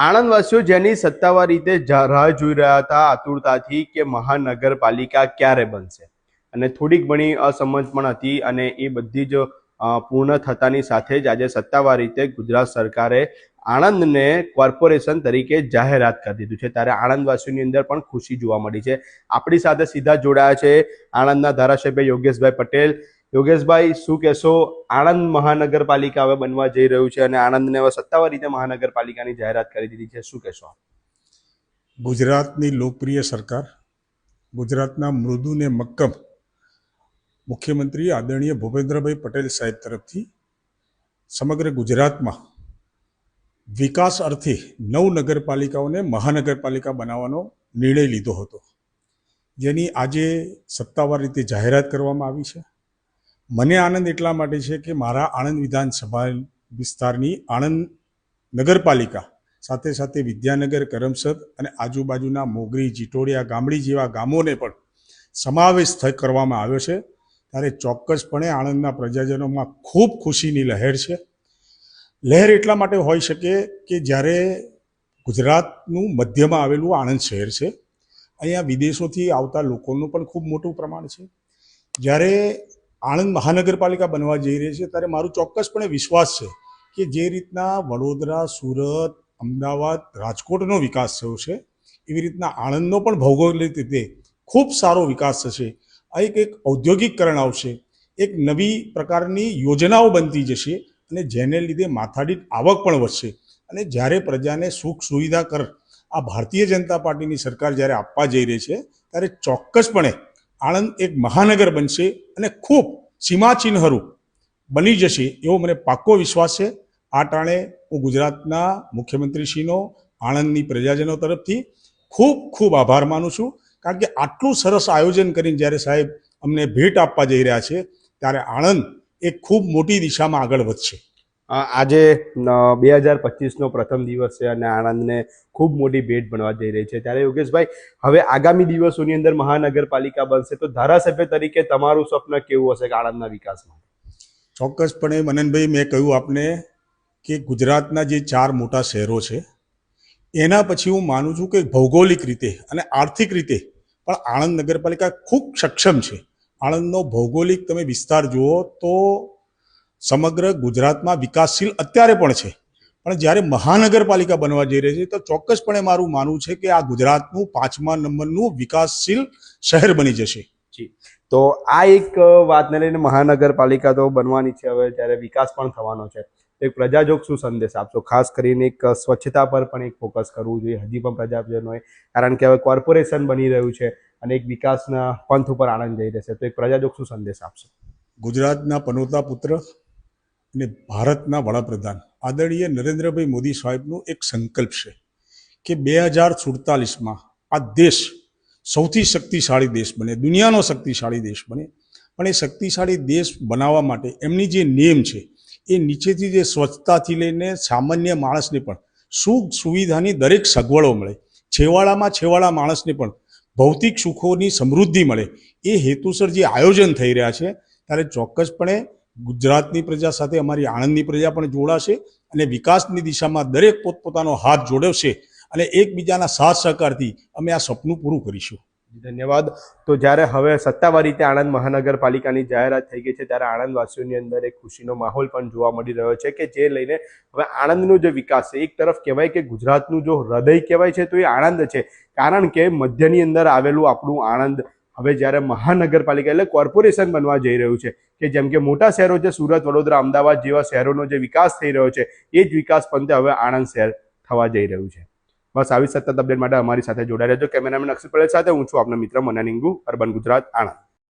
આણંદવાસીઓ જેની સત્તાવાર રીતે રાહ જોઈ રહ્યા હતા આતુરતાથી કે મહાનગરપાલિકા ક્યારે બનશે. અને થોડીક ઘણી અસમજ પણ હતી અને એ બધી જ પૂર્ણ થતાની સાથે જ આજે સત્તાવાર રીતે ગુજરાત સરકારે આણંદને કોર્પોરેશન તરીકે જાહેરાત કરી દીધું છે. ત્યારે આણંદવાસીઓની અંદર પણ ખુશી જોવા મળી છે. આપણી સાથે સીધા જોડાયા છે આણંદના ધારાસભ્ય યોગેશભાઈ પટેલ. યોગેશભાઈ, શું કહેશો? આણંદ મહાનગરપાલિકા હવે બનવા જઈ રહ્યું છે અને આણંદને હવે સત્તાવાર રીતે મહાનગરપાલિકાની જાહેરાત કરી દીધી છે. શું કહેશો ગુજરાતની લોકપ્રિય સરકાર, ગુજરાતના મૃદુ ને મક્કમ મુખ્યમંત્રી આદરણીય ભૂપેન્દ્રભાઈ પટેલ સાહેબ તરફથી સમગ્ર ગુજરાતમાં વિકાસ અર્થે નવ નગરપાલિકાઓને મહાનગરપાલિકા બનાવવાનો નિર્ણય લીધો હતો. જેની આજે સત્તાવાર રીતે જાહેરાત કરવામાં આવી છે. મને આનંદ એટલા માટે છે કે મારા આણંદ વિધાનસભા વિસ્તારની આણંદ નગરપાલિકા, સાથે સાથે વિદ્યાનગર, કરમસદ અને આજુબાજુના મોગરી, જીટોડિયા, ગામડી જેવા ગામોને પણ સમાવેશ કરવામાં આવ્યો છે. ત્યારે ચોક્કસપણે આણંદના પ્રજાજનોમાં ખૂબ ખુશીની લહેર છે. લહેર એટલા માટે હોઈ શકે કે જ્યારે ગુજરાતનું મધ્યમાં આવેલું આણંદ શહેર છે, અહીંયા વિદેશોથી આવતા લોકોનું પણ ખૂબ મોટું પ્રમાણ છે. જ્યારે આણંદ મહાનગરપાલિકા બનવા જઈ રહી છે, ત્યારે મારું ચોક્કસપણે વિશ્વાસ છે કે જે રીતના વડોદરા, સુરત, અમદાવાદ, રાજકોટનો વિકાસ થયો છે, એવી રીતના આણંદનો પણ ભૌગોલિક રીતે ખૂબ સારો વિકાસ થશે. આ એક એક ઔદ્યોગિકરણ આવશે, એક નવી પ્રકારની યોજનાઓ બનતી જશે અને જેને લીધે માથાદીઠ આવક પણ વધશે. અને જ્યારે પ્રજાને સુખ સુવિધા કર આ ભારતીય જનતા પાર્ટીની સરકાર જ્યારે આપવા જઈ રહી છે, ત્યારે ચોક્કસપણે આણંદ એક મહાનગર બનશે અને ખૂબ સીમાચિહ્નરૂપ બની જશે એવો મને પાક્કો વિશ્વાસ છે. આ ટાણે હું ગુજરાતના મુખ્યમંત્રીશ્રીનો, આણંદની પ્રજાજનો તરફથી ખૂબ ખૂબ આભાર માનું છું. કારણ કે આટલું સરસ આયોજન કરીને જ્યારે સાહેબ અમને ભેટ આપવા જઈ રહ્યા છે, ત્યારે આણંદ એક ખૂબ મોટી દિશામાં આગળ વધશે. આજે બે હજાર પચીસનો પ્રથમ દિવસ છે અને આણંદને ખૂબ મોટી ભેટ બનવા જઈ રહી છે. ત્યારે યોગેશભાઈ, હવે આગામી દિવસોની અંદર મહાનગરપાલિકા બનશે તો ધારાસભ્ય તરીકે તમારું સ્વપ્ન કેવું હશે આણંદના વિકાસમાં? ચોક્કસપણે મનનભાઈ, મેં કહ્યું આપને કે ગુજરાતના જે ચાર મોટા શહેરો છે, એના પછી હું માનું છું કે ભૌગોલિક રીતે અને આર્થિક રીતે પણ આણંદ નગરપાલિકા ખૂબ સક્ષમ છે. આણંદનો ભૌગોલિક તમે વિસ્તાર જુઓ તો સમગ્ર ગુજરાતમાં વિકાસશીલ અત્યારે પણ છે. પણ જ્યારે મહાનગરપાલિકા બનવા જઈ રહી છે તો ચોક્કસપણે મારું માનવું છે કે આ ગુજરાતનું પાંચમા નંબરનું વિકાસશીલ શહેર બની જશે. તો આ એક વાતને લઈને મહાનગરપાલિકા તો બનવાની છે હવે જ્યારે વિકાસ પણ થવાનો છે. તો એક પ્રજાજોગ શું સંદેશ આપશો? ખાસ કરીને એક સ્વચ્છતા પર પણ એક ફોકસ કરવું જોઈએ હજી પણ પ્રજાજનોએ. કારણ કે હવે કોર્પોરેશન બની રહ્યું છે અને એક વિકાસના પંથ ઉપર આણંદ જઈ રહેશે. તો એક પ્રજાજોગ શું સંદેશ આપશો? ગુજરાતના પનોતા પુત્ર અને ભારતના વડાપ્રધાન આદરણીય નરેન્દ્રભાઈ મોદી સાહેબનું એક સંકલ્પ છે કે બે હજાર સુડતાલીસમાં આ દેશ સૌથી શક્તિશાળી દેશ બને, દુનિયાનો શક્તિશાળી દેશ બને. પણ એ શક્તિશાળી દેશ બનાવવા માટે એમની જે નેમ છે, એ નીચેથી જે સ્વચ્છતાથી લઈને સામાન્ય માણસને પણ સુખ સુવિધાની દરેક સગવડો મળે, છેવાડામાં છેવાડા માણસને પણ ભૌતિક સુખોની સમૃદ્ધિ મળે, એ હેતુસર જે આયોજન થઈ રહ્યા છે, ત્યારે ચોક્કસપણે ગુજરાતની પ્રજા સાથે અમારી આણંદની પ્રજા પણ જોડાશે અને વિકાસની દિશામાં દરેક પોતપોતાનો હાથ જોડવશે અને એકબીજાના સાથ સહકારથી અમે આ સપનું પૂરું કરીશું. ધન્યવાદ. તો જ્યારે હવે સત્તાવાર રીતે આણંદ મહાનગરપાલિકાની જાહેરાત થઈ ગઈ છે, ત્યારે આણંદવાસીઓની અંદર એક ખુશીનો માહોલ પણ જોવા મળી રહ્યો છે કે જે લઈને હવે આણંદનો જે વિકાસ છે, એક તરફ કહેવાય કે ગુજરાતનું જો હૃદય કહેવાય છે, તો એ આણંદ છે. કારણ કે મધ્યની અંદર આવેલું આપણું આણંદ હવે જ્યારે મહાનગરપાલિકા એટલે કોર્પોરેશન બનવા જઈ રહ્યું છે કે જેમ કે મોટા શહેરો છે, સુરત, વડોદરા, અમદાવાદ જેવા શહેરોનો જે વિકાસ થઈ રહ્યો છે, એ જ વિકાસ પંથે હવે આણંદ શહેર થવા જઈ રહ્યું છે. બસ આવી સતત અપડેટ માટે અમારી સાથે જોડાઈ રહેજો. કેમેરામેન અક્ષર પટેલ સાથે હું છું આપનો મિત્ર મનાનિંગુ અર્બન ગુજરાત, આણંદ.